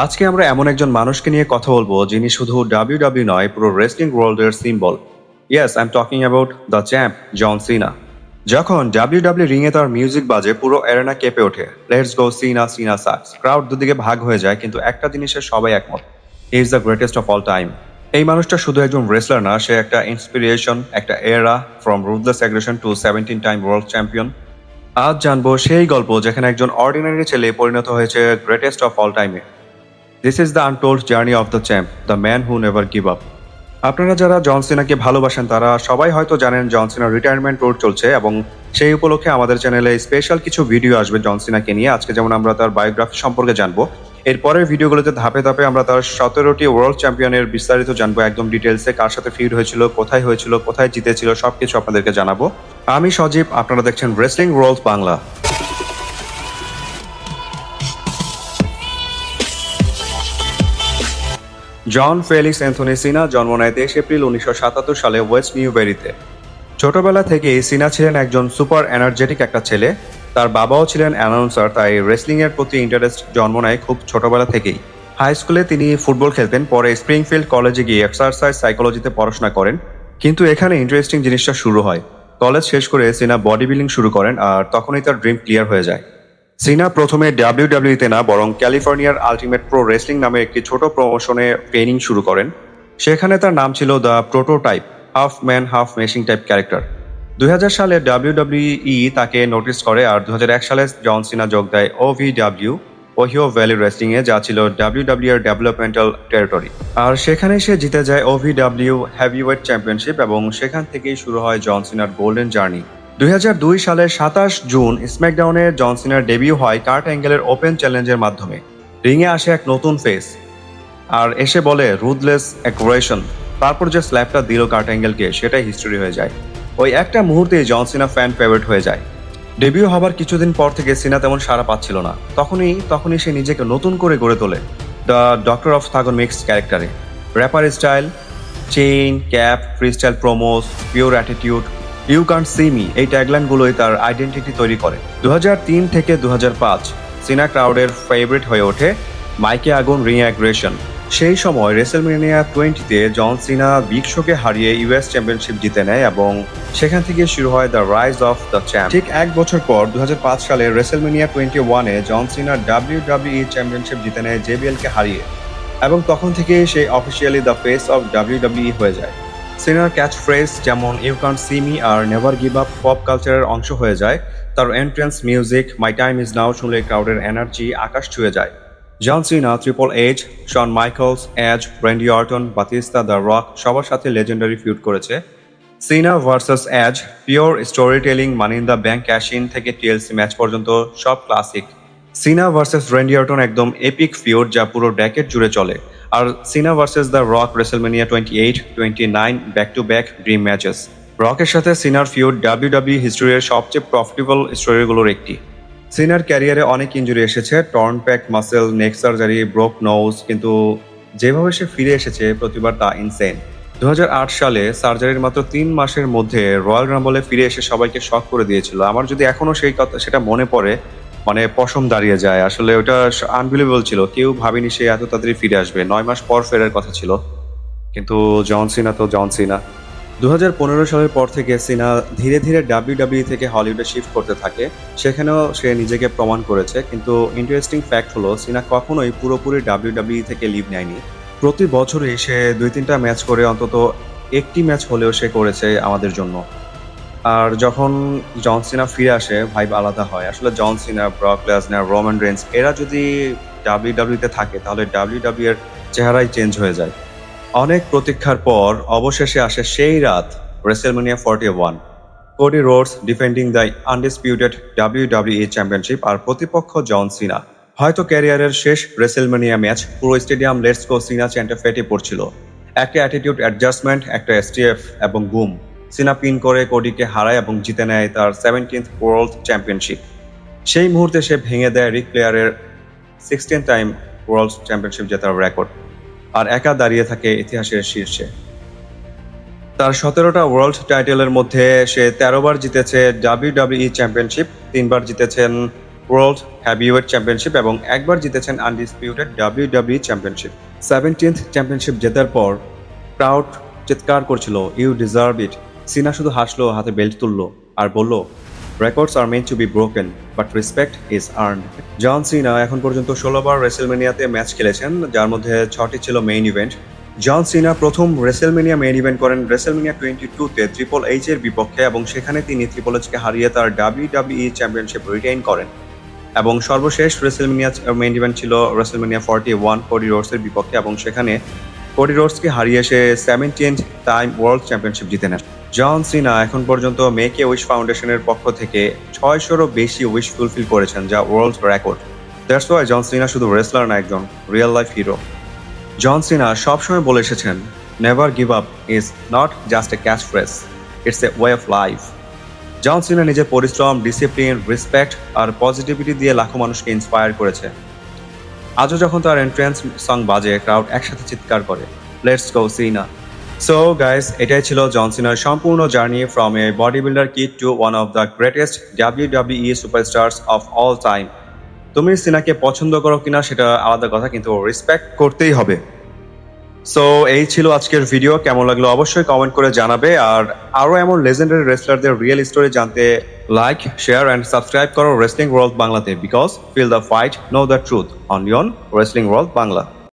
আজকে আমরা এমন একজন মানুষকে নিয়ে কথা বলব যিনি শুধু ডাব্লিউ ডাব্লিউ নয়, পুরো রেসলিং ওয়ার্ল্ডের symbol yes I am talking about the champ John Cena যখন ডাব্লিউ ডাব্লিউ রিংয়ে তার মিউজিক বাজে, পুরো এরেনা কেঁপে ওঠে। Let's go Cena Cena sucks crowd দুদিকে ভাগ হয়ে যায়, কিন্তু একটা জিনিসে সবাই একমত। Is the greatest of all time এই মানুষটা শুধু একজন রেসলার না, সে একটা ইন্সপিরেশন একটা এরা from ruthless aggression to seventeen time world champion আজ জানব সেই গল্প যেখানে একজন অর্ডিনারি ছেলে পরিণত হয়েছে গ্রেটেস্ট অফ অল টাইমে this is the untold journey of the champ the man who never give up আপনারা যারা জন সিনাকে ভালোবাসেন, তারা সবাই হয়তো জানেন জন সিনার রিটায়ারমেন্ট রোড চলছে এবং সেই উপলক্ষে আমাদের চ্যানেলে স্পেশাল কিছু ভিডিও আসবে জন সিনাকে নিয়ে। আজকে যেমন আমরা তার বায়োগ্রাফি সম্পর্কে জানব এরপরের ভিডিওগুলোতে ধাপে ধাপে আমরা তার সতেরোটি ওয়ার্ল্ড চ্যাম্পিয়নের বিস্তারিত জানব, একদম ডিটেলসে কার সাথে ফিড হয়েছিল, কোথায় হয়েছিল, কোথায় জিতেছিল, সবকিছু আপনাদেরকে জানাব। আমি সজীব, আপনারা দেখছেন wrestling world Bangla John Felix Anthony Cena জন্ম নেয় তেইশ এপ্রিল উনিশশো সাতাত্তর সালে ওয়েস্ট নিউবেরিতে। ছোটবেলা থেকেই সিনা ছিলেন একজন সুপার এনার্জেটিক একটা ছেলে। তার বাবাও ছিলেন অ্যানাউন্সার, তাই রেসলিং এর প্রতি ইন্টারেস্ট জন্ম নেয় খুব ছোটবেলা থেকেই। হাই স্কুলে তিনি ফুটবল খেলতেন, পরে স্প্রিংফিল্ড কলেজে গিয়ে এক্সারসাইজ সাইকোলজিতে পড়াশোনা করেন। কিন্তু এখানে ইন্টারেস্টিং জিনিসটা শুরু হয়। কলেজ শেষ করে সিনা বডি বিল্ডিং শুরু করেন আর তখনই তার ড্রিম ক্লিয়ার হয়ে যায়। সিনা প্রথমে ডাব্লিউ তে না, বরং ক্যালিফোর্নিয়ার আলটিমেট প্রো রেসলিং নামে একটি ছোট প্রমোশনে ট্রেনিং শুরু করেন। সেখানে তার নাম ছিল the prototype, half man, half machine type character. দুই হাজার সালে ডাব্লিউ তাকে নোটিস করে আর দুই হাজার এক সালে জন সিনা যোগ দেয় O V W Ohio Valley wrestling এ যা ছিল ডাব্লিউ ডাব্লিউ এর ডেভেলপমেন্টাল টেরিটরি। আর সেখানে সে জিতে যায় O V W heavyweight championship এবং সেখান থেকেই শুরু হয় জন সিনার গোল্ডেন জার্নি। দুই হাজার দুই সালের সাতাশ জুন স্ম্যাকডাউনে জনসিনার ডেবিউ হয় কার্ট অ্যাঙ্গেলের ওপেন চ্যালেঞ্জের মাধ্যমে। রিংয়ে আসে এক নতুন ফেস। আর এসে বলে, রুদলেস অ্যাকুরেশন। তারপর যে স্ল্যাপটা দিল কার্ট অ্যাঙ্গেলকে, সেটাই হিস্টোরি হয়ে যায়। ওই একটা মুহূর্তেই জন সিনা ফ্যান ফেভারিট হয়ে যায়। ডেবিউ হবার কিছুদিন পর থেকে সিনা তেমন সারা পাচ্ছিল না। তখনই তখনই সে নিজেকে নতুন করে গড়ে তোলে, the doctor of thuganomics ক্যারেক্টারে। Rapper style, chain, cap, freestyle promos, pure attitude you can't see me এই ট্যাগলাইনগুলোই তার আইডেন্টিটি তৈরি করে। দু হাজার তিন থেকে দু সিনা ক্রাউডের ফেভারিট হয়ে ওঠে মাইকে আগুন রিঅ্যাগ্রেশন সেই সময় রেসেলমেনিয়া টোয়েন্টিতে জন সিনা বিগ শোকে হারিয়ে ইউএস চ্যাম্পিয়নশিপ জিতে নেয় এবং সেখান থেকে শুরু হয় the rise of the champ ঠিক এক বছর পর দু হাজার পাঁচ সালে রেসেলমেনিয়া টোয়েন্টি ওয়ানে John Cena W W championship জিতে নেয় জেবিএলকে হারিয়ে। এবং তখন থেকে সে officially the face of W W হয়ে যায়। সিনার ক্যাচ ফ্রেজ যেমন ইউ কান্ট সি মি আর নেভার গিভ আপ পপ কালচারের অংশ হয়ে যায়। তার entrance music my time is now শুনলে ক্রাউডের এনার্জি আকাশ ছুঁয়ে যায়। John Cena triple H Shawn Michaels Edge Randy Orton Batista the Rock সবার সাথে লেজেন্ডারি ফিউড করেছে। Cena versus Edge pure storytelling money in the bank cash in থেকে TLC match পর্যন্ত সব classic Cena versus Randy Orton একদম epic feud যা পুরো decade জুড়ে চলে। আর Cena versus the Rock WrestleMania twenty eight twenty nine back to back dream matches রকের সাথে সিনার ফিউড ডাব্লিউ ডাব্লিউ হিস্টোরির সবচেয়ে প্রফিটেবল স্টোরিগুলোর একটি। সিনার ক্যারিয়ারে অনেক ইঞ্জুরি এসেছে torn pec muscle neck surgery broke nose কিন্তু যেভাবে সে ফিরে এসেছে, প্রতিবার তা ইনসেন দু হাজার আট সালে সার্জারির মাত্র তিন মাসের মধ্যে রয়্যাল রাম্বলে ফিরে এসে সবাইকে শক করে দিয়েছিল। আমার যদি এখনও সেই কথা, সেটা মনে পড়ে মানে পশম দাঁড়িয়ে যায়। আসলে ওটা আনবিলিভেবল ছিল। কেউ ভাবেনি সে এত তাড়াতাড়ি ফিরে আসবে। নয় মাস পর ফেরার কথা ছিল। কিন্তু জন সিনা তো জন সিনা দু হাজার পনেরো সালের পর থেকে সিনা ধীরে ধীরে ডাব্লিউ ডাব্লিউ থেকে হলিউডে শিফট করতে থাকে। সেখানেও সে নিজেকে প্রমাণ করেছে। কিন্তু ইন্টারেস্টিং ফ্যাক্ট হলো সিনা কখনোই পুরোপুরি ডাব্লিউ ডাব্লিউ থেকে লিভ নেয়নি। প্রতি বছরই সে দুই তিনটা ম্যাচ করে অন্তত একটি ম্যাচ হলেও সে করেছে আমাদের জন্য। আর যখন জন সিনা ফিরে আসে ভাইব আলাদা হয়। আসলে John Cena, Brock Lesnar, Roman Reigns এরা যদি ডাব্লিউ ডাব্লিউতে থাকে, তাহলে ডাব্লিউ ডাব্লিউ এর চেহারাই চেঞ্জ হয়ে যায়। অনেক প্রতীক্ষার পর, অবশেষে আসে সেই রাত WrestleMania forty one Cody Rhodes defending the undisputed W W championship আর প্রতিপক্ষ জন সিনা। হয়তো ক্যারিয়ারের শেষ রেসেলমেনিয়া ম্যাচ পুরো স্টেডিয়াম লেটস গো সিনা চ্যান্টে ফেটে পড়ছিল। একটা অ্যাটিটিউড অ্যাডজাস্টমেন্ট একটা এসটিএফ এবং বুম সিনা পিন করে কোডিকে হারায় এবং জিতে নেয় তার সেভেন্টিন্থ ওয়ার্ল্ড চ্যাম্পিয়নশিপ সেই মুহূর্তে সে ভেঙে দেয় রিক প্লেয়ারের সিক্সটিন টাইম ওয়ার্ল্ড চ্যাম্পিয়নশিপ জেতার রেকর্ড আর একা দাঁড়িয়ে থাকে ইতিহাসের শীর্ষে। তার সতেরোটা ওয়ার্ল্ড টাইটেলের মধ্যে সে তেরো বার জিতেছে ডাব্লিউ ডাব্লিউ চ্যাম্পিয়নশিপ তিনবার জিতেছেন ওয়ার্ল্ড হ্যাভিওয়েট চ্যাম্পিয়নশিপ এবং একবার জিতেছেন undisputed W W championship seventeenth championship জেতার পর প্রাউড চিৎকার করছিল ইউ ডিজার্ভ ইট সিনা শুধু হাসলো, হাতে বেল্ট তুললো আর বলল records are meant to be broken but respect is earn John Cena এখন পর্যন্ত ষোলোবার রেসেলমেনিয়াতে ম্যাচ খেলেছেন, যার মধ্যে ছটি ছিল মেইন ইভেন্ট জন সিনা প্রথম রেসেলমেনিয়া মেইন ইভেন্ট করেন রেসেলমেনিয়া টোয়েন্টি টুতে ট্রিপল এইচ এর বিপক্ষে এবং সেখানে তিনি ট্রিপল এইচকে হারিয়ে তার ডাব্লিউডাব্লিউই চ্যাম্পিয়নশিপ রিটেইন করেন। এবং সর্বশেষ রেসেলমেনিয়া মেইন ইভেন্ট ছিল রেসেলমেনিয়া ফর্টি ওয়ান কোডি রোডসের বিপক্ষে এবং সেখানে কোডি রোডসকে হারিয়ে সে সেভেন্টিন টাইম ওয়ার্ল্ড চ্যাম্পিয়নশিপ জিতে নেন। জন সিনা এখন পর্যন্ত মেকে উইশ ফাউন্ডেশনের পক্ষ থেকে ছয়শোরও বেশি উইশ ফুলফিল করেছেন যা world record. That's why John Cena শুধু রেসলার না একজন real life hero. John Cena সবসময় বলে এসেছেন never give up is not just a catch phrase it's a way of life John Cena নিজের পরিশ্রম ডিসিপ্লিন রেসপেক্ট আর পজিটিভিটি দিয়ে লাখো মানুষকে ইন্সপায়ার করেছে। আজও যখন তার এন্ট্রান্স সং বাজে ক্রাউড একসাথে চিৎকার করে let's go Cena so guys এটাই ছিল জন সিনার সম্পূর্ণ journey from a bodybuilder kid to one of the greatest W W superstars of all time তুমি সিনাকে পছন্দ করো কিনা সেটা আলাদা কথা, কিন্তু রেসপেক্ট করতেই হবে। সো এই ছিল আজকের ভিডিও কেমন লাগল অবশ্যই কমেন্ট করে জানাবে। আর আরও এমন লেজেন্ডারি রেসলারদের রিয়েল স্টোরি জানতে লাইক শেয়ার অ্যান্ড সাবস্ক্রাইব করো রেসলিং ওয়ার্ল্ড বাংলাতে because feel the fight know the truth on ইয়ন wrestling world Bangla